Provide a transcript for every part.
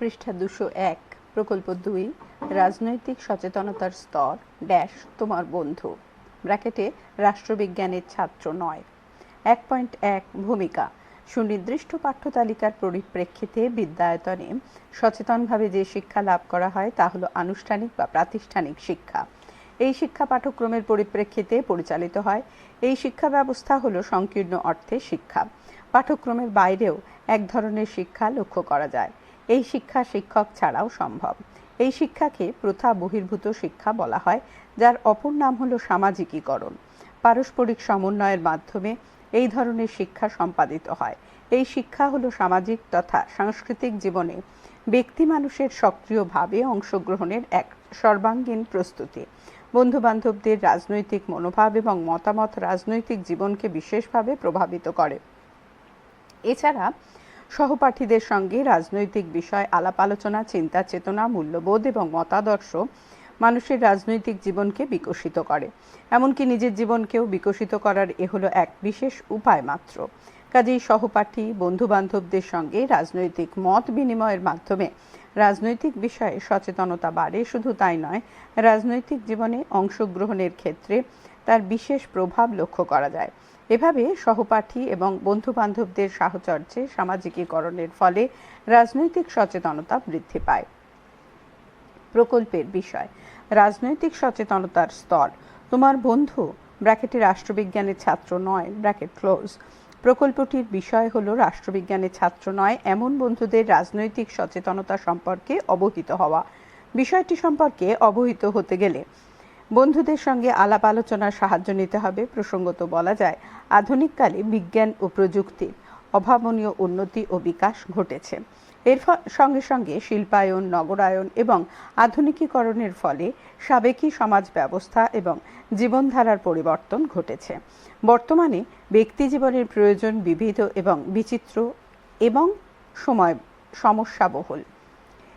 পৃষ্ঠা দুশো এক, প্রকল্প দুই, রাজনৈতিক সচেতনতার স্তর, ড্যাশ, তোমার বন্ধু। ব্র্যাকেটে, রাষ্ট্রবিজ্ঞানের ছাত্র নয়। এক পয়েন্ট এক, ভূমিকা। সুনির্দিষ্ট পাঠ্যতালিকার পরিপ্রেক্ষিতে বিদ্যায়তনে সচেতনভাবে যে শিক্ষা লাভ করা হয় তা হলো আনুষ্ঠানিক বা প্রাতিষ্ঠানিক শিক্ষা। এই শিক্ষা পাঠ্যক্রমের পরিপ্রেক্ষিতে পরিচালিত হয়। এই শিক্ষা ব্যবস্থা হলো সংকীর্ণ অর্থে শিক্ষা। পাঠ্যক্রমের বাইরেও এক ধরনের শিক্ষা লক্ষ্য করা যায়। এই শিক্ষা শিক্ষক ছাড়াও সম্ভব। এই শিক্ষাকে প্রথা বহির্ভূত শিক্ষা বলা হয়, যার অপর নাম হলো সামাজিকীকরণ। পারস্পরিক সমন্বয়ের মাধ্যমে এই ধরনের শিক্ষা সম্পাদিত হয়। এই শিক্ষা হলো সামাজিক তথা সাংস্কৃতিক জীবনে ব্যক্তি মানুষের সক্রিয়ভাবে অংশগ্রহণের এক সর্বাঙ্গীন প্রস্তুতি। বন্ধু বান্ধবদের রাজনৈতিক মনোভাব এবং মতামত রাজনৈতিক জীবনকে বিশেষভাবে প্রভাবিত করে। এছাড়া সহপাঠীদের সঙ্গে রাজনৈতিক বিষয়, আলাপ আলোচনা, চিন্তা চেতনা, মূল্যবোধ এবং মতাদর্শ মানুষের রাজনৈতিক জীবনকে বিকশিত করে। এমনকি নিজের জীবনকেও বিকশিত করার এ হলো এক বিশেষ উপায় মাত্র। কাজেই সহপাঠী বন্ধু বান্ধবদের সঙ্গে রাজনৈতিক মত বিনিময়ের মাধ্যমে রাজনৈতিক বিষয়ে সচেতনতা বাড়ে। শুধু তাই নয়, রাজনৈতিক জীবনে অংশগ্রহণের ক্ষেত্রে তার বিশেষ প্রভাব লক্ষ্য করা যায়। এভাবে সহপাঠী এবং বন্ধু বান্ধবদের সাহচর্যে সামাজিকীকরণের ফলে রাজনৈতিক সচেতনতা বৃদ্ধি পায়। প্রকল্পের বিষয়, রাজনৈতিক সচেতনতার স্তর, তোমার বন্ধু, ব্র্যাকেটে রাষ্ট্রবিজ্ঞানের ছাত্র নয়, ব্র্যাকেট ক্লোজ। প্রকল্পটির বিষয় হল রাষ্ট্রবিজ্ঞানের ছাত্র নয়, এমন বন্ধুদের রাজনৈতিক সচেতনতা সম্পর্কে অবহিত হওয়া। বিষয়টি সম্পর্কে অবহিত হতে গেলে বন্ধুদের সঙ্গে আলাপ আলোচনার সাহায্য নিতে হবে। প্রসঙ্গত বলা যায়, আধুনিককালে বিজ্ঞান ও প্রযুক্তির অভাবনীয় উন্নতি ও বিকাশ ঘটেছে। এর সঙ্গে সঙ্গে শিল্পায়ন, নগরায়ন এবং আধুনিকীকরণের ফলে সাবেকি সমাজ ব্যবস্থা এবং জীবনধারার পরিবর্তন ঘটেছে। বর্তমানে ব্যক্তি জীবনের প্রয়োজন বিবিধ এবং বিচিত্র এবং সময় সমস্যাবহুল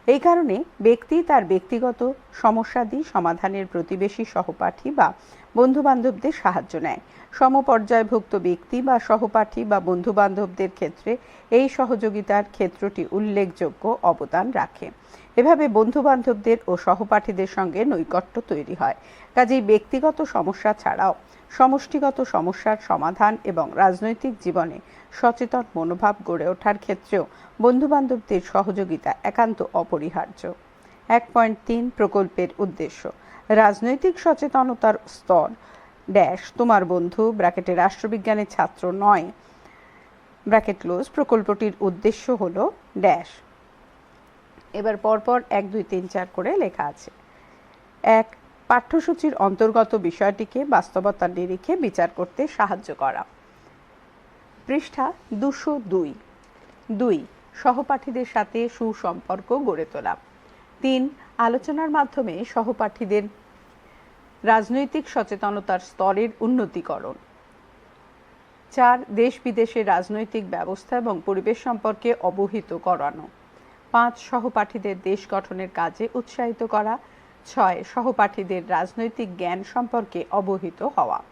এই কারণে ব্যক্তি তার ব্যক্তিগত সমস্যাদি সমাধানের প্রতিবেশী সহপাঠী বা বন্ধুবান্ধবদের সাহায্য নেয়। সমপর্যায়ভুক্ত ব্যক্তি বা সহপাঠী বা বন্ধুবান্ধবদের ক্ষেত্রে এই সহযোগিতার ক্ষেত্রটি উল্লেখযোগ্য অবদান রাখে। এভাবে বন্ধুবান্ধবদের ও সহপাঠীদের সঙ্গে নৈকট্য তৈরি হয়। কাজেই ব্যক্তিগত সমস্যা ছাড়াও সমষ্টিগত সমস্যার সমাধান এবং রাজনৈতিক জীবনে সচেতন মনোভাব গড়ে ওঠার ক্ষেত্রেও বন্ধুবান্ধবদের সহযোগিতা একান্ত অপরিহার্য। এক পয়েন্ট তিন প্রকল্পের উদ্দেশ্য, রাজনৈতিক সচেতনতার স্তর ড্যাশ, তোমার বন্ধু, ব্র্যাকেটে রাষ্ট্রবিজ্ঞানের ছাত্র নয়, ব্র্যাকেট ক্লোজ, প্রকল্পটির উদ্দেশ্য হল ড্যাশ। এবার পরপর এক, দুই, তিন, চার করে লেখা আছে। এক পাঠ্যসূচির অন্তর্গত বিষয়টিকে বাস্তবতার নিরিখে বিচার করতে সাহায্য করা। পৃষ্ঠা দুশো দুই। দুই, সহপাঠীদের সাথে সুসম্পর্ক গড়ে তোলা। তিন, আলোচনার মাধ্যমে সহপাঠীদের রাজনৈতিক সচেতনতার স্তরের উন্নতিকরণ। চার দেশ বিদেশের রাজনৈতিক ব্যবস্থা এবং পরিবেশ সম্পর্কে অবহিত করানো পাঁচ, সহপাঠীদের দেশ গঠনের কাজে উৎসাহিত করা। ছয় সহপাঠীদের রাজনৈতিক জ্ঞান সম্পর্কে অবহিত হওয়া।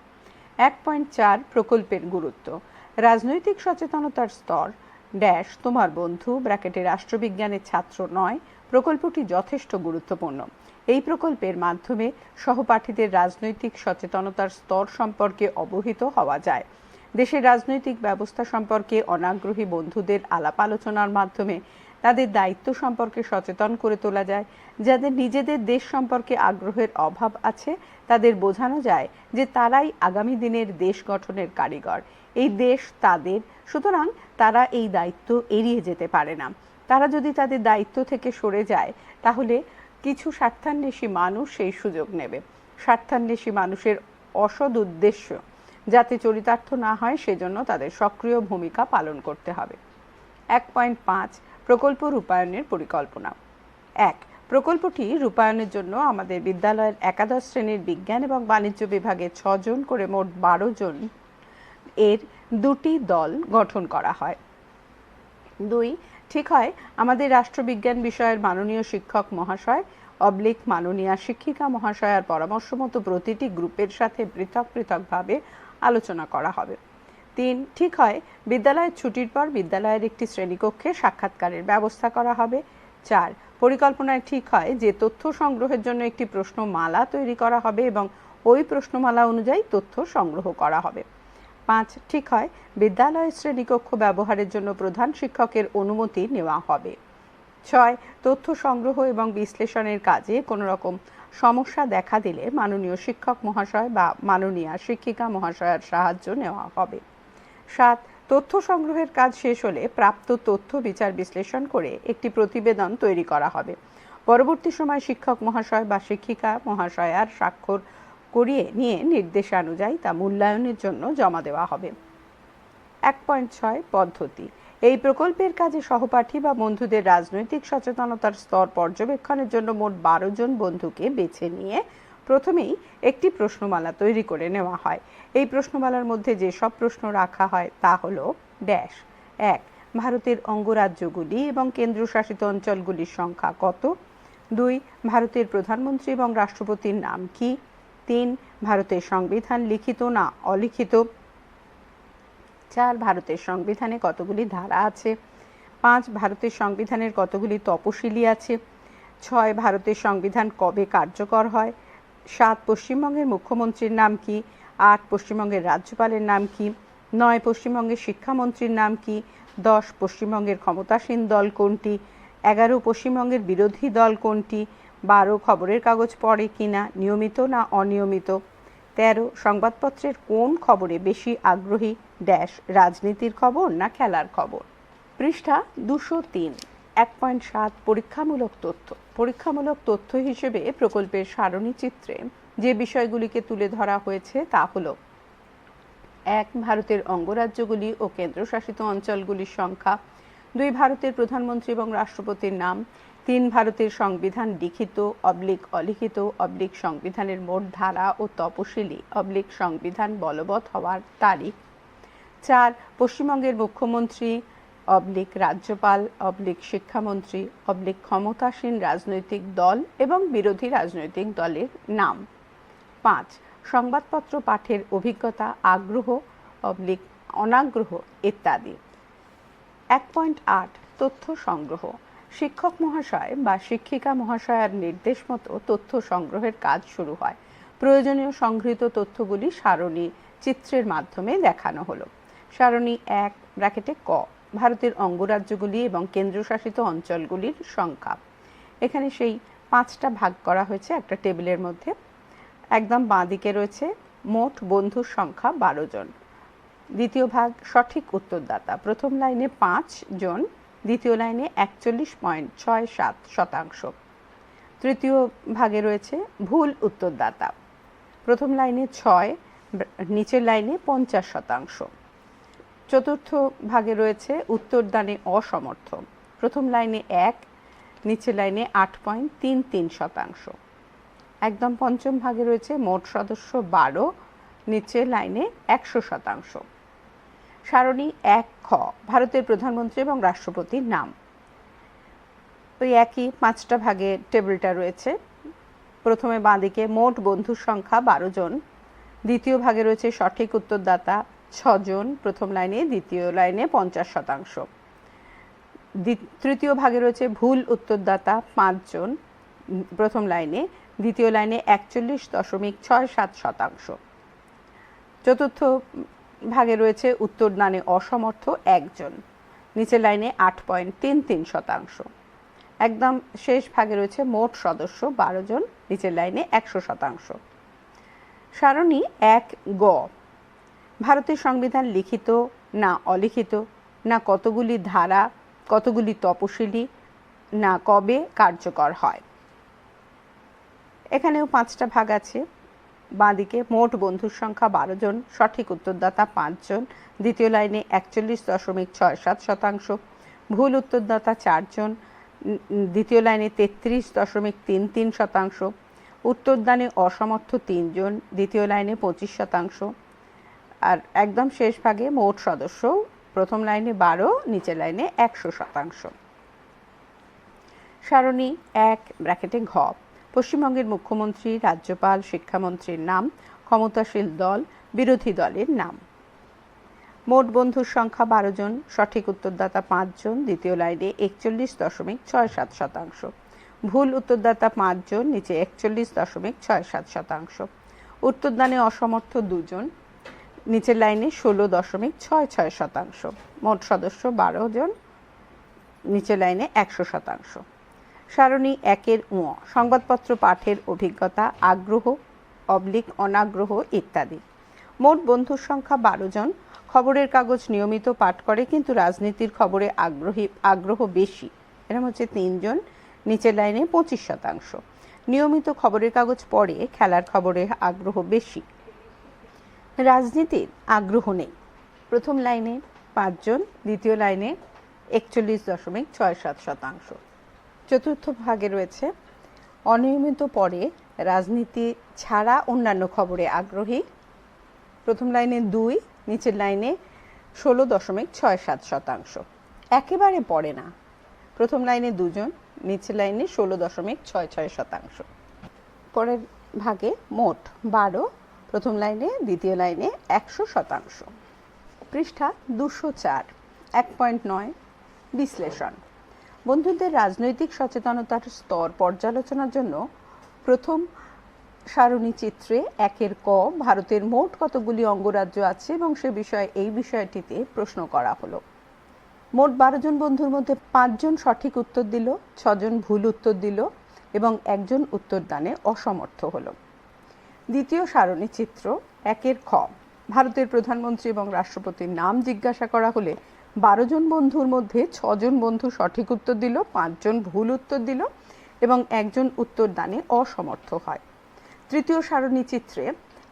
এক পয়েন্ট চার প্রকল্পের গুরুত্ব। রাজনৈতিক সচেতনতার স্তর। ড্যাশ, তোমার বন্ধু, ব্র্যাকেটে রাষ্ট্রবিজ্ঞানের ছাত্র নয়, প্রকল্পটি যথেষ্ট গুরুত্বপূর্ণ। এই প্রকল্পের মাধ্যমে সহপাঠীদের রাজনৈতিক সচেতনতার স্তর সম্পর্কে অবহিত হওয়া যায়। দেশের রাজনৈতিক ব্যবস্থা সম্পর্কে অনাগ্রহী বন্ধুদের আলাপ আলোচনার মাধ্যমে তাদের দায়িত্ব সম্পর্কে সচেতন করে তোলা যায়। যাদের নিজেদের দেশ সম্পর্কে আগ্রহের অভাব আছে, তাদের বোঝানো যায় যে তারাই আগামী দিনের দেশ গঠনের কারিগর। এই দেশ তাদের, সুতরাং তারা এই দায়িত্ব এড়িয়ে যেতে পারে না। তারা যদি তাদের দায়িত্ব থেকে সরে যায়, তাহলে কিছু স্বার্থান্বেষী মানুষ সেই সুযোগ নেবে। স্বার্থান্বেষী মানুষের অসদ উদ্দেশ্য যাতে চরিতার্থ না হয়, সেজন্য তাদের সক্রিয় ভূমিকা পালন করতে হবে। এক পয়েন্ট পাঁচ প্রকল্প রূপায়ণের পরিকল্পনা। এক, প্রকল্পটি রূপায়ণের জন্য আমাদের বিদ্যালয়ের একাদশ শ্রেণির বিজ্ঞান এবং বাণিজ্য বিভাগে ছজন করে মোট বারো জন এর দুটি দল গঠন করা হয়। দুই, ঠিক হয় আমাদের রাষ্ট্রবিজ্ঞান বিষয়ের মাননীয় শিক্ষক মহাশয়, অবলিক মাননীয় শিক্ষিকা মহাশয়ার পরামর্শ মতো প্রতিটি গ্রুপের সাথে পৃথক পৃথকভাবে আলোচনা করা হবে। তিন, ঠিক হয়, বিদ্যালয়ের ছুটির পর বিদ্যালয়ের একটি শ্রেণীকক্ষে সাক্ষাৎকারের ব্যবস্থা করা হবে। চার, পরিকল্পনায় ঠিক হয় যে তথ্য সংগ্রহের জন্য একটি প্রশ্নমালা তৈরি করা হবে এবং ওই প্রশ্নমালা অনুযায়ী তথ্য সংগ্রহ করা হবে। পাঁচ, ঠিক হয়, বিদ্যালয়ের শ্রেণীকক্ষ ব্যবহারের জন্য প্রধান শিক্ষকের অনুমতি নেওয়া হবে। ছয়, তথ্য সংগ্রহ এবং বিশ্লেষণের কাজে কোনো রকম সমস্যা দেখা দিলে মাননীয় শিক্ষক মহাশয় বা মাননীয় শিক্ষিকা মহাশয়ের সাহায্য নেওয়া হবে। সাত, তথ্য সংগ্রহের কাজ শেষ হলে প্রাপ্ত তথ্য বিচার বিশ্লেষণ করে একটি প্রতিবেদন তৈরি করা হবে। পরবর্তী সময় শিক্ষক মহাশয় বা শিক্ষিকা মহাশয়ার স্বাক্ষর করিয়ে নিয়ে নির্দেশানুযায়ী তা মূল্যায়নের জন্য জমা দেওয়া হবে। এক পয়েন্ট ছয়, পদ্ধতি। এই প্রকল্পের কাজে সহপাঠী বা বন্ধুদের রাজনৈতিক সচেতনতার স্তর পর্যবেক্ষণের জন্য মোট বারো জন বন্ধুকে বেছে নিয়ে প্রথমেই একটি প্রশ্নমালা তৈরি করে নেওয়া হয়। এই প্রশ্নমালার মধ্যে যেসব প্রশ্ন রাখা হয় তা হল ড্যাশ। এক, ভারতের অঙ্গরাজ্যগুলি এবং কেন্দ্রশাসিত অঞ্চলগুলির সংখ্যা কত? দুই, ভারতের প্রধানমন্ত্রী এবং রাষ্ট্রপতির নাম কি? তিন, ভারতের সংবিধান লিখিত না অলিখিত? চার, ভারতের সংবিধানে কতগুলি ধারা আছে? পাঁচ, ভারতের সংবিধানের কতগুলি তপশিলি আছে? ছয়, ভারতের সংবিধান কবে কার্যকর হয়? সাত পশ্চিমবঙ্গের মুখ্যমন্ত্রীর নাম কি? আট পশ্চিমবঙ্গের রাজ্যপালের নাম কি? নয় পশ্চিমবঙ্গের শিক্ষামন্ত্রীর নাম কি? দশ পশ্চিমবঙ্গের ক্ষমতাসীন দল কোনটি? এগারো পশ্চিমবঙ্গের বিরোধী দল কোনটি? বারো খবরের কাগজ পড়ে কিনা? নিয়মিত না অনিয়মিত? তেরো সংবাদপত্রের কোন খবরে বেশি আগ্রহী? ড্যাশ রাজনীতির খবর না খেলার খবর? পৃষ্ঠা দুশো তিন, এক পয়েন্ট সাত, পরীক্ষামূলক তথ্য। পরীক্ষামূলক তথ্য হিসেবে প্রকল্পের সারণী চিত্রে যে বিষয়গুলিকে তুলে ধরা হয়েছে তা হল, এক, ভারতের অঙ্গরাজ্যগুলি ও কেন্দ্রশাসিত অঞ্চলগুলির সংখ্যা, দুই, ভারতের প্রধানমন্ত্রী এবং রাষ্ট্রপতির নাম, তিন, ভারতের সংবিধান লিখিত, অবলিক, অলিখিত, অবলিক সংবিধানের মোট ধারা ও তপশিলি, অবলিক সংবিধান বলবৎ হওয়ার তারিখ, চার, পশ্চিমবঙ্গের মুখ্যমন্ত্রী অবলিক রাজ্যপাল, অবলিক শিক্ষামন্ত্রী, অবলিক ক্ষমতাসীন রাজনৈতিক দল এবং বিরোধী রাজনৈতিক দলের নাম। পাঁচ, সংবাদপত্র পাঠের অভিজ্ঞতা, আগ্রহ, অবলিক অনাগ্রহ ইত্যাদি। এক পয়েন্ট আট, তথ্য সংগ্রহ। শিক্ষক মহাশয় বা শিক্ষিকা মহাশয়ার নির্দেশ মতো তথ্য সংগ্রহের কাজ শুরু হয়। প্রয়োজনীয় সংগৃহীত তথ্যগুলি সারণী চিত্রের মাধ্যমে দেখানো হলো। সারণী এক, ব্র্যাকেটে ক। ভারতের অঙ্গরাজ্যগুলি এবং কেন্দ্রশাসিত অঞ্চলগুলির সংখ্যা। এখানে সেই পাঁচটা ভাগ করা হয়েছে একটা টেবিলের মধ্যে। একদম বাঁ দিকে রয়েছে মোট বন্ধুর সংখ্যা বারো জন। দ্বিতীয় ভাগ সঠিক উত্তরদাতা। প্রথম লাইনে পাঁচ জন, দ্বিতীয় লাইনে একচল্লিশ পয়েন্ট ছয় সাত শতাংশ। তৃতীয় ভাগে রয়েছে ভুল উত্তরদাতা। প্রথম লাইনে ছয়, নিচের লাইনে পঞ্চাশ শতাংশ। চতুর্থ ভাগে রয়েছে উত্তরদানে অসমর্থ প্রথম লাইনে এক, নিচের লাইনে আট পয়েন্ট তিন তিন শতাংশ। একদম পঞ্চম ভাগে রয়েছে মোট সদস্য বারো, নিচের লাইনে একশো শতাংশ। সারণী এক খ, ভারতের প্রধানমন্ত্রী এবং রাষ্ট্রপতির নাম। ওই একই পাঁচটা ভাগে টেবিলটা রয়েছে। প্রথমে বাঁদিকে মোট বন্ধুর সংখ্যা বারো জন। দ্বিতীয় ভাগে রয়েছে সঠিক উত্তরদাতা ছজন প্রথম লাইনে, দ্বিতীয় লাইনে পঞ্চাশ শতাংশ। তৃতীয় ভাগে রয়েছে ভুল উত্তরদাতা পাঁচজন, প্রথম লাইনে, দ্বিতীয় লাইনে একচল্লিশ দশমিক ছয় সাত শতাংশ। চতুর্থ ভাগে রয়েছে উত্তরদানে অসমর্থ একজন, নিচের লাইনে আট পয়েন্ট তিন তিন শতাংশ। একদম শেষ ভাগে রয়েছে মোট সদস্য বারো জন, নিচের লাইনে একশো শতাংশ। সারণী এক গ ভারতের সংবিধান লিখিত না অলিখিত, না কতগুলি ধারা, কতগুলি তপশিলি, না কবে কার্যকর হয়। এখানেও পাঁচটা ভাগ আছে। বাঁদিকে মোট বন্ধুর সংখ্যা বারো জন, সঠিক উত্তরদাতা পাঁচজন দ্বিতীয় লাইনে একচল্লিশ দশমিক ছয় সাত শতাংশ, ভুল উত্তরদাতা চারজন দ্বিতীয় লাইনে তেত্রিশ দশমিক তিন তিন শতাংশ, উত্তরদানে অসমর্থ তিনজন দ্বিতীয় লাইনে পঁচিশ শতাংশ আর একদম শেষ ভাগে মোট সদস্য, প্রথম লাইনে বারো, নিচের লাইনে একশো শতাংশ। সারণী এক, ব্র্যাকেটে ঘ। পশ্চিমবঙ্গের মুখ্যমন্ত্রী, রাজ্যপাল, শিক্ষামন্ত্রীর নাম, ক্ষমতাশীল দল, বিরোধী দলের নাম। মোট বন্ধুর সংখ্যা বারো জন, সঠিক উত্তরদাতা পাঁচজন দ্বিতীয় লাইনে একচল্লিশ দশমিক ছয় সাত শতাংশ। ভুল উত্তরদাতা পাঁচজন নিচে একচল্লিশ দশমিক ছয় সাত শতাংশ। উত্তরদানে অসমর্থ দুজন নিচের লাইনে ষোলো দশমিক ছয় ছয় শতাংশ। মোট সদস্য বারো জন, নিচের লাইনে একশো শতাংশ। সারণী একের উঁ সংবাদপত্র পাঠের অভিজ্ঞতা, আগ্রহ, অবলিক, অনাগ্রহ ইত্যাদি। মোট বন্ধুর সংখ্যা বারো জন, খবরের কাগজ নিয়মিত পাঠ করে কিন্তু রাজনীতির খবরে আগ্রহী, আগ্রহ বেশি। এরকম হচ্ছে তিনজন নিচের লাইনে পঁচিশ শতাংশ। নিয়মিত খবরের কাগজ পড়ে খেলার খবরে আগ্রহ বেশি। রাজনীতির আগ্রহ নেই। প্রথম লাইনে পাঁচজন, দ্বিতীয় লাইনে একচল্লিশ দশমিক ছয় সাত শতাংশ। চতুর্থ ভাগে রয়েছে, অনিয়মিত পরে রাজনীতি ছাড়া অন্যান্য খবরে আগ্রহী। প্রথম লাইনে দুই, নিচের লাইনে ষোলো দশমিক ছয় সাত শতাংশ। একেবারে পড়ে না। প্রথম লাইনে দুজন, নিচের লাইনে ষোলো দশমিক ছয় ছয় শতাংশ। পরের ভাগে মোট বারো প্রথম লাইনে, দ্বিতীয় লাইনে একশো শতাংশ। পৃষ্ঠা দুশো চার, এক পয়েন্ট নয়, বিশ্লেষণ। বন্ধুদের রাজনৈতিক সচেতনতার স্তর পর্যালোচনার জন্য প্রথম সারণী চিত্রে একের ক, ভারতের মোট কতগুলি অঙ্গরাজ্য আছে এবং সে বিষয়ে এই বিষয়টিতে প্রশ্ন করা হলো। মোট বারো জন বন্ধুর মধ্যে পাঁচজন সঠিক উত্তর দিল, ছজন ভুল উত্তর দিল এবং একজন উত্তরদানে অসমর্থ হলো। দ্বিতীয় সারণী চিত্র, একের খ। ভারতের প্রধানমন্ত্রী এবং রাষ্ট্রপতির নাম জিজ্ঞাসা করা হলে বারো জন বন্ধুর মধ্যে ছজন বন্ধু সঠিক উত্তর দিল, পাঁচজন ভুল উত্তর দিল এবং একজন উত্তরদানে অসমর্থ হয়। তৃতীয় সারণী চিত্রে,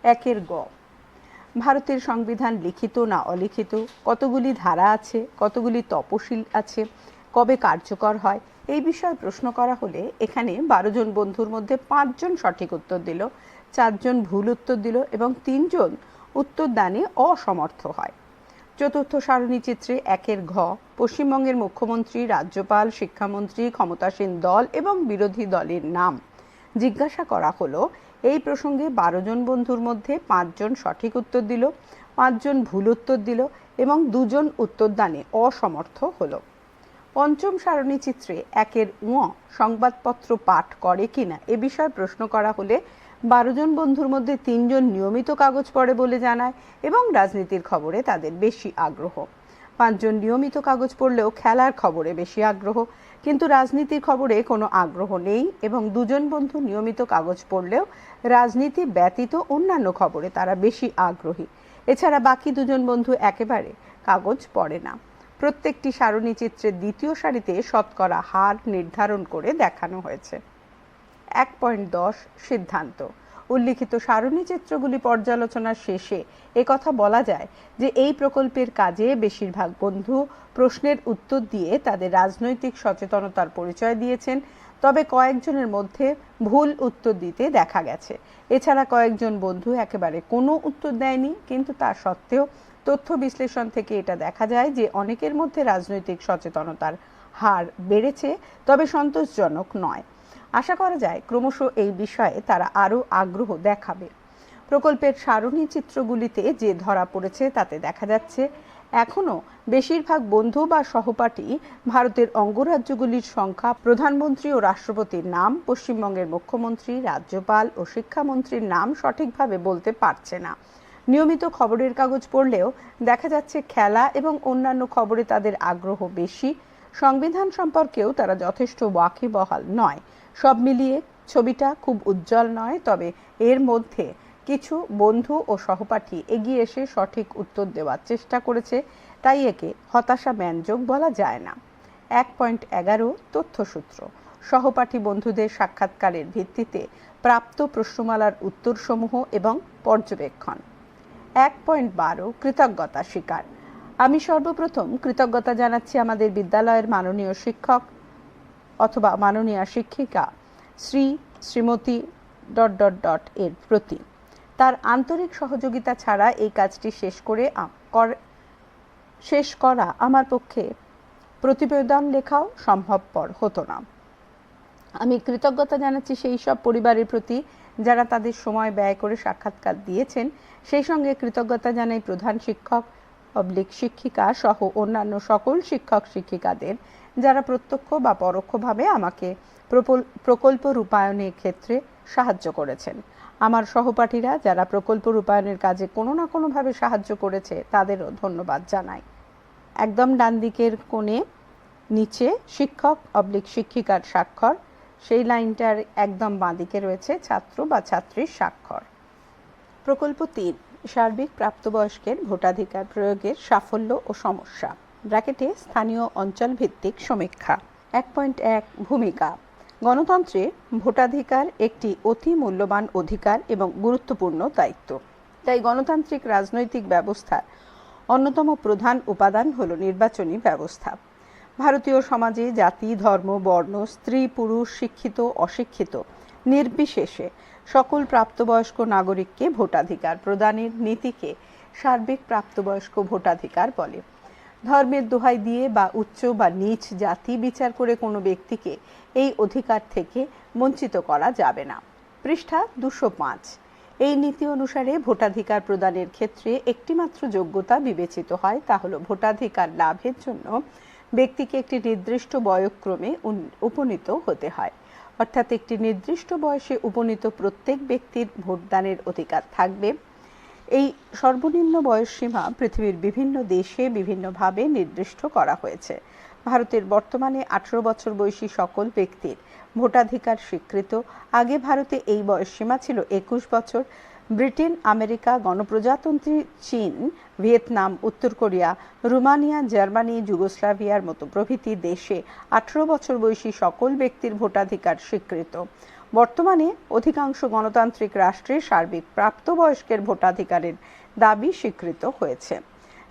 একের গ। ভারতের সংবিধান লিখিত না অলিখিত, কতগুলি ধারা আছে, কতগুলি তপশিল আছে, কবে কার্যকর হয়, এই বিষয়ে প্রশ্ন করা হলে এখানে বারো জন বন্ধুর মধ্যে পাঁচজন সঠিক উত্তর দিল চারজন ভুল উত্তর দিল এবং তিনজন উত্তরদানে অসমর্থ হয়। চতুর্থ সারণী চিত্রে একের ঘ, পশ্চিমবঙ্গের মুখ্যমন্ত্রী, রাজ্যপাল, শিক্ষামন্ত্রী, ক্ষমতাসীন দল এবং বিরোধী দলের নাম। জিজ্ঞাসা করা হলো, এই প্রসঙ্গে বারো জন বন্ধুর মধ্যে পাঁচজন সঠিক উত্তর দিল, পাঁচজন ভুল উত্তর দিল এবং দুজন উত্তরদানে অসমর্থ হলো। পঞ্চম সারণী চিত্রে একের উঁ সংবাদপত্র পাঠ করে কিনা এ বিষয়ে প্রশ্ন করা হলে বারো জন বন্ধুর মধ্যে তিনজন নিয়মিত কাগজ পড়ে বলে জানায় এবং রাজনীতির খবরে তাদের বেশি আগ্রহ। পাঁচজন নিয়মিত কাগজ পড়লেও খেলার খবরে বেশি আগ্রহ। কিন্তু রাজনীতির খবরে কোনো আগ্রহ নেই এবং দুজন বন্ধু নিয়মিত কাগজ পড়লেও রাজনীতি ব্যতীত অন্যান্য খবরে তারা বেশি আগ্রহী। এছাড়া বাকি দুজন বন্ধু একেবারে কাগজ পড়ে না। প্রত্যেকটি সারণী চিত্রের দ্বিতীয় সারিতে শতকরা হার নির্ধারণ করে দেখানো হয়েছে। এক পয়েন্ট দশ সিদ্ধান্ত। উল্লিখিত সারণী চিত্রগুলি পর্যালোচনার শেষে কথা বলা যায় যে এই প্রকল্পের কাজে বেশিরভাগ বন্ধু প্রশ্নের উত্তর দিয়ে তাদের রাজনৈতিক সচেতনতার পরিচয় দিয়েছেন, তবে কয়েকজনের মধ্যে ভুল উত্তর দিতে দেখা গেছে। এছাড়া কয়েকজন বন্ধু একেবারে কোনো উত্তর দেয়নি, কিন্তু তা সত্ত্বেও তথ্য বিশ্লেষণ থেকে এটা দেখা যায় যে অনেকের মধ্যে রাজনৈতিক সচেতনতার হার বেড়েছে, তবে সন্তোষজনক নয়। আশা করা যায় ক্রমশ এই বিষয়ে তারা আরও আগ্রহ দেখাবে। প্রকল্পের সারণী চিত্রগুলিতে যে ধরা পড়েছে তাতে দেখা যাচ্ছে, এখনও বেশিরভাগ বন্ধু বা সহপাঠী ভারতের অঙ্গরাজ্যগুলির সংখ্যা প্রধানমন্ত্রী ও রাষ্ট্রপতির নাম, পশ্চিমবঙ্গের মুখ্যমন্ত্রী, রাজ্যপাল ও শিক্ষামন্ত্রীর নাম সঠিকভাবে বলতে পারছে না। নিয়মিত খবরের কাগজ পড়লেও দেখা যাচ্ছে খেলা এবং অন্যান্য খবরে তাদের আগ্রহ বেশি। সংবিধান সম্পর্কেও তারা যথেষ্ট ওয়াকিবহাল নয়। সব মিলিয়ে ছবিটা খুব উজ্জ্বল নয়, তবে এর মধ্যে কিছু বন্ধু ও সহপাঠী এগিয়ে এসে সঠিক উত্তর দেওয়ার চেষ্টা করেছে, তাই একে হতাশা ব্যঞ্জক বলা যায় না। এক পয়েন্ট এগারো তথ্যসূত্র। সহপাঠী বন্ধুদের সাক্ষাৎকারের ভিত্তিতে প্রাপ্ত প্রশ্নমালার উত্তরসমূহ এবং পর্যবেক্ষণ। এক পয়েন্ট বারো কৃতজ্ঞতা স্বীকার। আমি সর্বপ্রথম কৃতজ্ঞতা জানাচ্ছি আমাদের বিদ্যালয়ের মাননীয় শিক্ষক অথবা মাননীয় শিক্ষিকা Shri Shrimati dot dot dot এর প্রতি। তার আন্তরিক সহযোগিতা ছাড়া এই কাজটি শেষ করে শেষ করা আমার পক্ষে প্রতিবেদন লেখাও সম্ভবপর হতো না। আমি কৃতজ্ঞতা জানাচ্ছি সেই সব পরিবারের প্রতি যারা তাদের সময় ব্যয় করে সাক্ষাৎকার দিয়েছেন। সেই সঙ্গে কৃতজ্ঞতা জানাই প্রধান শিক্ষক পাবলিক শিক্ষিকা সহ অন্যান্য সকল শিক্ষক শিক্ষিকাদের যারা প্রত্যক্ষ বা পরোক্ষভাবে আমাকে প্রকল্প রূপায়ণের ক্ষেত্রে সাহায্য করেছেন। আমার সহপাঠীরা যারা প্রকল্প রূপায়ণের কাজে কোনো না কোনোভাবে সাহায্য করেছে তাদেরও ধন্যবাদ জানাই। একদম ডান দিকের কোণে নিচে শিক্ষক অবলিক শিক্ষিকার স্বাক্ষর, সেই লাইনটার একদম বাঁদিকে রয়েছে ছাত্র বা ছাত্রীর স্বাক্ষর। প্রকল্প তিন, সার্বিক প্রাপ্তবয়স্কের ভোটাধিকার প্রয়োগের সাফল্য ও সমস্যা। ব্র্যাকেটে স্থানীয় অঞ্চল ভিত্তিক সমীক্ষা। এক পয়েন্ট এক ভূমিকা। গণতন্ত্রে ভোটাধিকার একটি অতি মূল্যবান অধিকার এবং গুরুত্বপূর্ণ দায়িত্ব। তাই গণতান্ত্রিক রাজনৈতিক ব্যবস্থার অন্যতম প্রধান উপাদান হল নির্বাচনী ব্যবস্থা। ভারতীয় সমাজে জাতি, ধর্ম, বর্ণ, স্ত্রী, পুরুষ, শিক্ষিত, অশিক্ষিত, নির্বিশেষে সকল প্রাপ্তবয়স্ক নাগরিককে ভোটাধিকার প্রদানের নীতিকে সার্বিক প্রাপ্তবয়স্ক ভোটাধিকার বলে। ধর্মের দোহাই দিয়ে বা উচ্চ বা নিচ জাতি বিচার করে কোনো ব্যক্তিকে এই অধিকার থেকে বঞ্চিত করা যাবে না। পৃষ্ঠা দুশো পাঁচ। এই নীতি অনুসারে ভোটাধিকার প্রদানের ক্ষেত্রে একটিমাত্র যোগ্যতা বিবেচিত হয়, তা হলো ভোটাধিকার লাভের জন্য ব্যক্তিকে একটি নির্দিষ্ট বয়ক্রমে উপনীত হতে হয়। অর্থাৎ একটি নির্দিষ্ট বয়সে উপনীত প্রত্যেক ব্যক্তির ভোটদানের অধিকার থাকবে। এই সর্বনিম্ন বয়সসীমা পৃথিবীর বিভিন্ন দেশে বিভিন্নভাবে নির্দিষ্ট করা হয়েছে। ভারতের বর্তমানে আঠারো বছর বয়সী সকল ব্যক্তির ভোটাধিকার স্বীকৃত। আগে ভারতে এই বয়সসীমা ছিল একুশ বছর। ব্রিটেন, আমেরিকা, গণপ্রজাতন্ত্রী চীন, ভিয়েতনাম, উত্তর কোরিয়া, রোমানিয়া, জার্মানি, যুগোস্লাভিয়ার মতো প্রভৃতি দেশে আঠারো বছর বয়সী সকল ব্যক্তির ভোটাধিকার স্বীকৃত। বর্তমানে অধিকাংশ গণতান্ত্রিক রাষ্ট্রে সার্বিক প্রাপ্তবয়স্কের ভোটাধিকারের দাবি স্বীকৃত হয়েছে।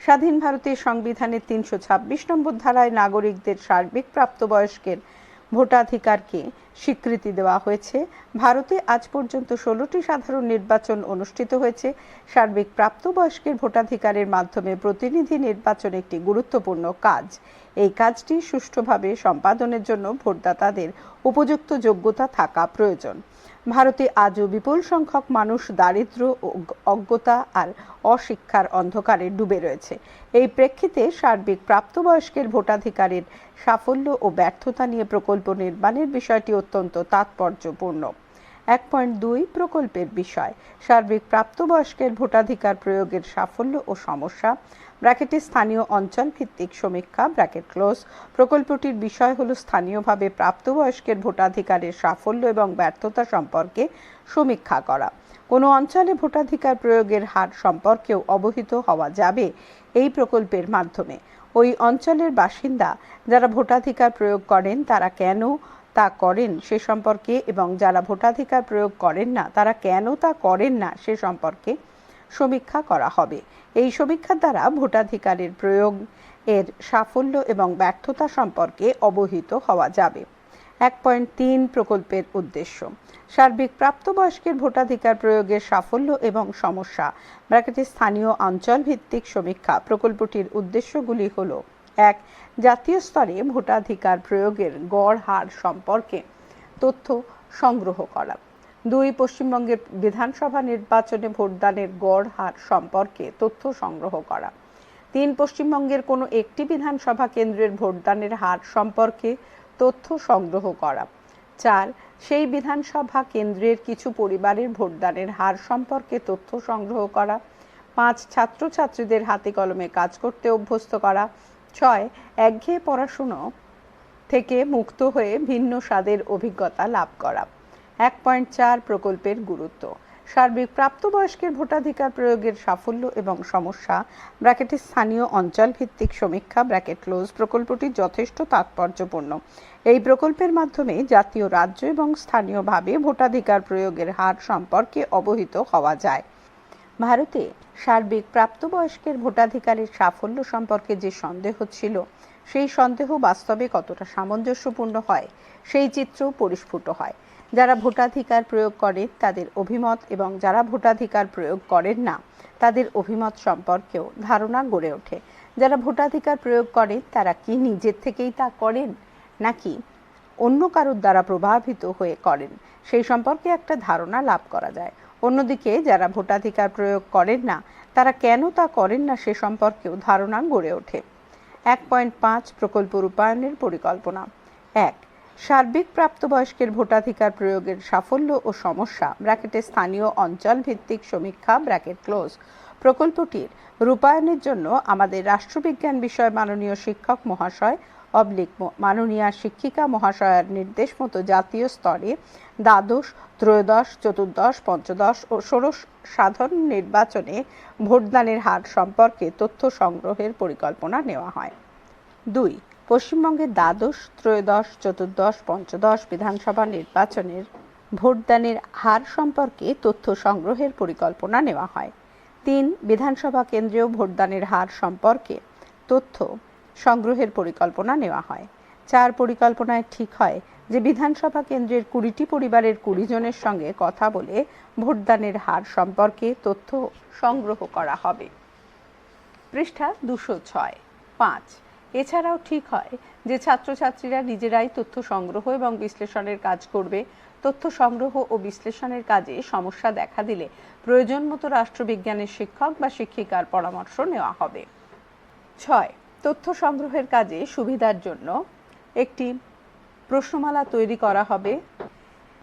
স্বাধীন ভারতের সংবিধানের তিনশো ছাব্বিশ নম্বর ধারায় নাগরিকদের সার্বিক প্রাপ্তবয়স্কের ভোটাধিকারকে স্বীকৃতি দেওয়া হয়েছে। ভারতে আজ পর্যন্ত ষোলোটি সাধারণ নির্বাচন অনুষ্ঠিত হয়েছে। সার্বিক প্রাপ্তবয়স্কের ভোটাধিকারের মাধ্যমে প্রতিনিধি নির্বাচন একটি গুরুত্বপূর্ণ কাজ। এই কাজটি সুষ্ঠুভাবে সম্পাদনের জন্য ভোটদাতাদের উপযুক্ত যোগ্যতা থাকা প্রয়োজন। ভারতে আজও বিপুল সংখ্যক মানুষ দারিদ্র্য ও অজ্ঞতা আর অশিক্ষার অন্ধকারে ডুবে রয়েছে। এই প্রেক্ষিতে সার্বিক প্রাপ্তবয়স্কের ভোটাধিকারের সাফল্য ও ব্যর্থতা নিয়ে প্রকল্প নির্মাণের বিষয়টি অত্যন্ত তাৎপর্যপূর্ণ। এক পয়েন্ট দুই প্রকল্পের বিষয়, সার্বিক প্রাপ্তবয়স্কের ভোটাধিকার প্রয়োগের সাফল্য ও সমস্যা ব্র্যাকেটে স্থানীয় অঞ্চল ভিত্তিক সমীক্ষা ব্র্যাকেট ক্লোজ প্রকল্পটির বিষয় হল স্থানীয়ভাবে প্রাপ্তবয়স্কের ভোটাধিকারের সাফল্য এবং ব্যর্থতা সম্পর্কে সমীক্ষা করা। কোনো অঞ্চলে ভোটাধিকার প্রয়োগের হার সম্পর্কেও অবহিত হওয়া যাবে এই প্রকল্পের মাধ্যমে। ওই অঞ্চলের বাসিন্দা যারা ভোটাধিকার প্রয়োগ করেন, তারা কেন তা করেন সে সম্পর্কে এবং যারা ভোটাধিকার প্রয়োগ করেন না, তারা কেন তা করেন না সে সম্পর্কে সমীক্ষা করা হবে। এই সমীক্ষার দ্বারা ভোটাধিকারের প্রয়োগ, এর সাফল্য এবং ব্যর্থতা সম্পর্কে অবহিত হওয়া যাবে। এক পয়েন্ট তিন প্রকল্পের উদ্দেশ্য, সার্বিক প্রাপ্তবয়স্কের ভোটাধিকার প্রয়োগের সাফল্য এবং সমস্যা, ব্র্যাকেটে স্থানীয় অঞ্চল ভিত্তিক সমীক্ষা। প্রকল্পটির উদ্দেশ্যগুলি হল, এক, জাতীয় স্তরে ভোটাধিকার প্রয়োগের গড় হার সম্পর্কে তথ্য সংগ্রহ করা। দুই পশ্চিমবঙ্গের বিধানসভা নির্বাচনে ভোটদানের গড় হার সম্পর্কে তথ্য সংগ্রহ করা। তিন পশ্চিমবঙ্গের কোনো একটি বিধানসভা কেন্দ্রের ভোটদানের হার সম্পর্কে তথ্য সংগ্রহ করা। চার, সেই বিধানসভা কেন্দ্রের কিছু পরিবারের ভোটদানের হার সম্পর্কে তথ্য সংগ্রহ করা। পাঁচ, ছাত্রছাত্রীদের হাতে কলমে কাজ করতে অভ্যস্ত করা। ছয়, একঘেয়ে পড়াশুনো থেকে মুক্ত হয়ে ভিন্ন স্বাদের অভিজ্ঞতা লাভ করা। এক পয়েন্ট চার প্রকল্পের গুরুত্ব। সার্বিক প্রাপ্তবয়স্কের ভোটাধিকার প্রয়োগের সাফল্য এবং সমস্যা, ব্র্যাকেটে স্থানীয় অঞ্চল ভিত্তিক সমীক্ষা, ব্র্যাকেট ক্লোজ প্রকল্পটি যথেষ্ট তাৎপর্যপূর্ণ। এই প্রকল্পের মাধ্যমে জাতীয় রাজ্য এবং স্থানীয়ভাবে ভোটাধিকার প্রয়োগের হার সম্পর্কে অবহিত হওয়া যায়। ভারতে সার্বিক প্রাপ্তবয়স্কের ভোটাধিকারের সাফল্য সম্পর্কে যে সন্দেহ ছিল, সেই সন্দেহ বাস্তবে কতটা সামঞ্জস্যপূর্ণ হয়, সেই চিত্র পরিস্ফুট হয়। যারা ভোটাধিকার প্রয়োগ করে তাদের অভিমত এবং যারা ভোটাধিকার প্রয়োগ করেন না, তাদের অভিমত সম্পর্কেও ধারণা গড়ে ওঠে। যারা ভোটাধিকার প্রয়োগ করে, তারা কি নিজের থেকেই তা করেন, নাকি অন্য কারোর দ্বারা প্রভাবিত হয়ে করেন? সেই সম্পর্কে একটা ধারণা লাভ করা যায়। অন্যদিকে, যারা ভোটাধিকার প্রয়োগ করেন না, তারা কেন তা করেন না সে সম্পর্কেও ধারণা গড়ে ওঠে। এক পয়েন্ট পাঁচ প্রকল্প রূপায়ণের পরিকল্পনা। এক সার্বিক প্রাপ্তবয়স্কের ভোটাধিকার প্রয়োগের সাফল্য ও সমস্যা, ব্র্যাকেটে স্থানীয় অঞ্চল ভিত্তিক সমীক্ষা, ব্র্যাকেট ক্লোজ। প্রকল্পটির রূপায়ণের জন্য আমাদের রাষ্ট্রবিজ্ঞান বিষয় মাননীয় শিক্ষক মহাশয় অবলিক মাননীয়া শিক্ষিকা মহাশয়ের নির্দেশ মতো জাতীয় স্তরে দ্বাদশ, ত্রয়োদশ, চতুর্দশ, পঞ্চদশ ও ষোড়শ সাধারণ নির্বাচনে ভোটদানের হার সম্পর্কে তথ্য সংগ্রহের পরিকল্পনা নেওয়া হয়। দুই পশ্চিমবঙ্গের দ্বাদশ, ত্রয়োদশ, চতুর্দশ, পঞ্চদশ বিধানসভা নির্বাচনের ভোটদানের হার সম্পর্কে তথ্য সংগ্রহের পরিকল্পনা নেওয়া হয়। তিন, বিধানসভা কেন্দ্রীয় ভোটদানের হার সম্পর্কে তথ্য সংগ্রহের পরিকল্পনা নেওয়া হয়। চার, পরিকল্পনায় ঠিক হয় যে বিধানসভা কেন্দ্রের কুড়িটি পরিবারের কুড়ি জনের সঙ্গে কথা বলে ভোটদানের হার সম্পর্কে তথ্য সংগ্রহ করা হবে। পৃষ্ঠা দুশো ছয়, পাঁচ এছাড়াও ঠিক হয় যে ছাত্রছাত্রীরা নিজেরাই তথ্য সংগ্রহ এবং বিশ্লেষণের কাজ করবে। তথ্য সংগ্রহ ও বিশ্লেষণের কাজে সমস্যা দেখা দিলে প্রয়োজন মতো রাষ্ট্রবিজ্ঞানের শিক্ষক বা শিক্ষিকার পরামর্শ নেওয়া হবে। ছয়, তথ্য সংগ্রহের কাজে সুবিধার জন্য একটি প্রশ্নমালা তৈরি করা হবে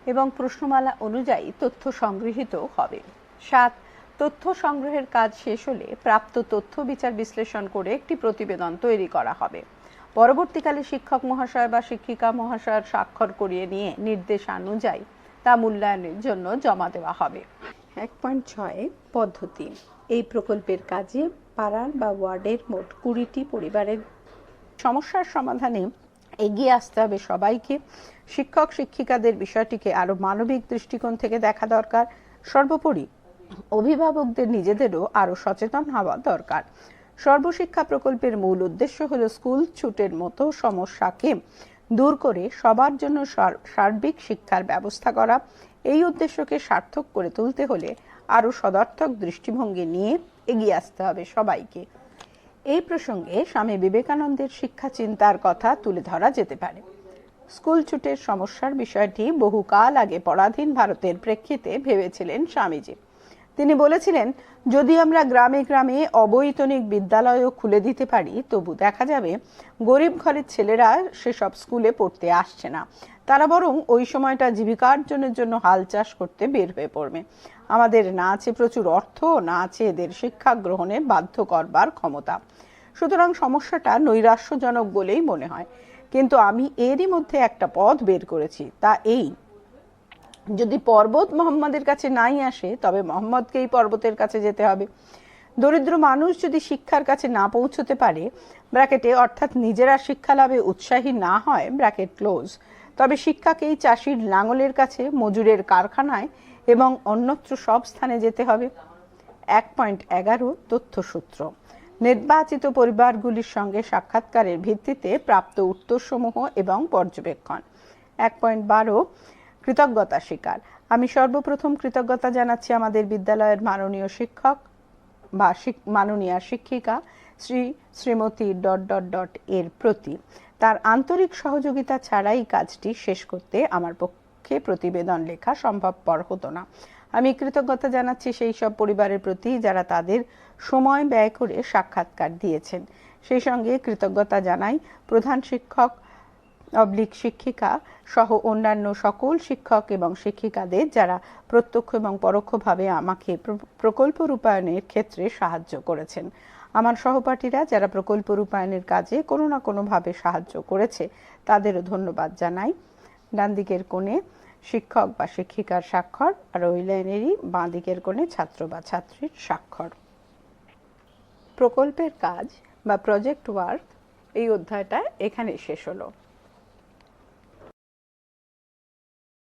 এবং প্রশ্নমালা অনুযায়ী তথ্য সংগৃহীত হবে। সাত তথ্য সংগ্রহের কাজ শেষ হলে প্রাপ্ত তথ্য বিচার বিশ্লেষণ করে একটি প্রতিবেদন তৈরি করা হবে। পরবর্তীকালে শিক্ষক মহাশয় বা শিক্ষিকা মহাশয়ের স্বাক্ষর করিয়ে নিয়ে নির্দেশানুযায়ী তা মূল্যায়নের জন্য জমা দেওয়া হবে। এক পয়েন্ট ছয়, পদ্ধতি। এই প্রকল্পের কাজে পাড়ার বা ওয়ার্ডের মোট কুড়িটি পরিবারের সমস্যার সমাধানে এগিয়ে আসতে হবে সবাইকে। শিক্ষক, শিক্ষিকাদের বিষয়টিকে আরও মানবিক দৃষ্টিকোণ থেকে দেখা দরকার। সর্বোপরি অভিভাবকদের নিজেদেরও আরও সচেতন হওয়া দরকার। সর্বশিক্ষা প্রকল্পের মূল উদ্দেশ্য হল স্কুল ছুটের মতো সমস্যাকে দূর করে সবার জন্য সার- সার্বিক শিক্ষার ব্যবস্থা করা। এই উদ্দেশ্যকে সার্থক করে তুলতে হলে আরও সদর্থক দৃষ্টিভঙ্গি নিয়ে এগিয়ে আসতে হবে সবাইকে। এই প্রসঙ্গে স্বামী বিবেকানন্দের শিক্ষা চিন্তার কথা তুলে ধরা যেতে পারে। স্কুল ছুটের সমস্যার বিষয়টি বহুকাল আগে পরাধীন ভারতের প্রেক্ষিতে ভেবেছিলেন স্বামীজি। তিনি বলেছিলেন, যদি আমরা গ্রামে গ্রামে অবৈতনিক বিদ্যালয়ও খুলে দিতে পারি, তবু দেখা যাবে গরিব ঘরের ছেলেরা সেসব স্কুলে পড়তে আসছে না। তারা বরং ওই সময়টা জীবিকার্জনের জন্য হাল চাষ করতে বের হয়ে পড়বে। আমাদের না আছে প্রচুর অর্থ, না আছে এদের শিক্ষা গ্রহণে বাধ্য করবার ক্ষমতা। সুতরাং সমস্যাটা নৈরাশ্যজনক বলেই মনে হয়। কিন্তু আমি এরই মধ্যে একটা পথ বের করেছি, তা এই যদি পর্বত মোহাম্মদের কাছে নাই আসে, তবে মোহাম্মদকেই পর্বতের কাছে যেতে হবে। দরিদ্র মানুষ যদি শিক্ষার কাছে না পৌঁছতে পারে, ব্র্যাকেটে অর্থাৎ নিজেরা শিক্ষা লাভে উৎসাহী না হয়, ব্র্যাকেট ক্লোজ। তবে শিক্ষাকেই চাষির লাঙলের কাছে, মজুরের কারখানায় এবং অন্যত্র সব স্থানে যেতে হবে। এক পয়েন্ট এগারো তথ্যসূত্র। নির্বাচিত পরিবারগুলির সঙ্গে সাক্ষাৎকারের ভিত্তিতে প্রাপ্ত উত্তরসমূহ এবং পর্যবেক্ষণ। এক পয়েন্ট বারো কৃতজ্ঞতা স্বীকার আমি সর্বপ্রথম কৃতজ্ঞতা জানাচ্ছি আমাদের বিদ্যালয়ের মাননীয় শিক্ষক বা মাননীয়া শিক্ষিকা Shri Shrimati dot dot dot এর প্রতি। তার আন্তরিক সহযোগিতা ছাড়াই কাজটি শেষ করতে আমার পক্ষে প্রতিবেদন লেখা সম্ভবপর হতো না। আমি কৃতজ্ঞতা জানাচ্ছি সেই সব পরিবারের প্রতি যারা তাদের সময় ব্যয় করে সাক্ষাৎকার দিয়েছেন। সেই সঙ্গে কৃতজ্ঞতা জানাই প্রধান শিক্ষক অবলিক শিক্ষিকা সহ অন্যান্য সকল শিক্ষক এবং শিক্ষিকাদের যারা প্রত্যক্ষ এবং পরোক্ষভাবে আমাকে প্রকল্প রূপায়ণের ক্ষেত্রে সাহায্য করেছেন। আমার সহপাঠীরা যারা প্রকল্প রূপায়ণের কাজে কোনো না কোনোভাবে সাহায্য করেছে, তাদেরও ধন্যবাদ জানাই। ডান দিকের কোণে শিক্ষক বা শিক্ষিকার স্বাক্ষর আর ওই লাইনেরই বাঁ দিকের কোণে ছাত্র বা ছাত্রীর স্বাক্ষর। প্রকল্পের কাজ বা প্রজেক্ট ওয়ার্ক এই অধ্যায়টা এখানে শেষ হলো।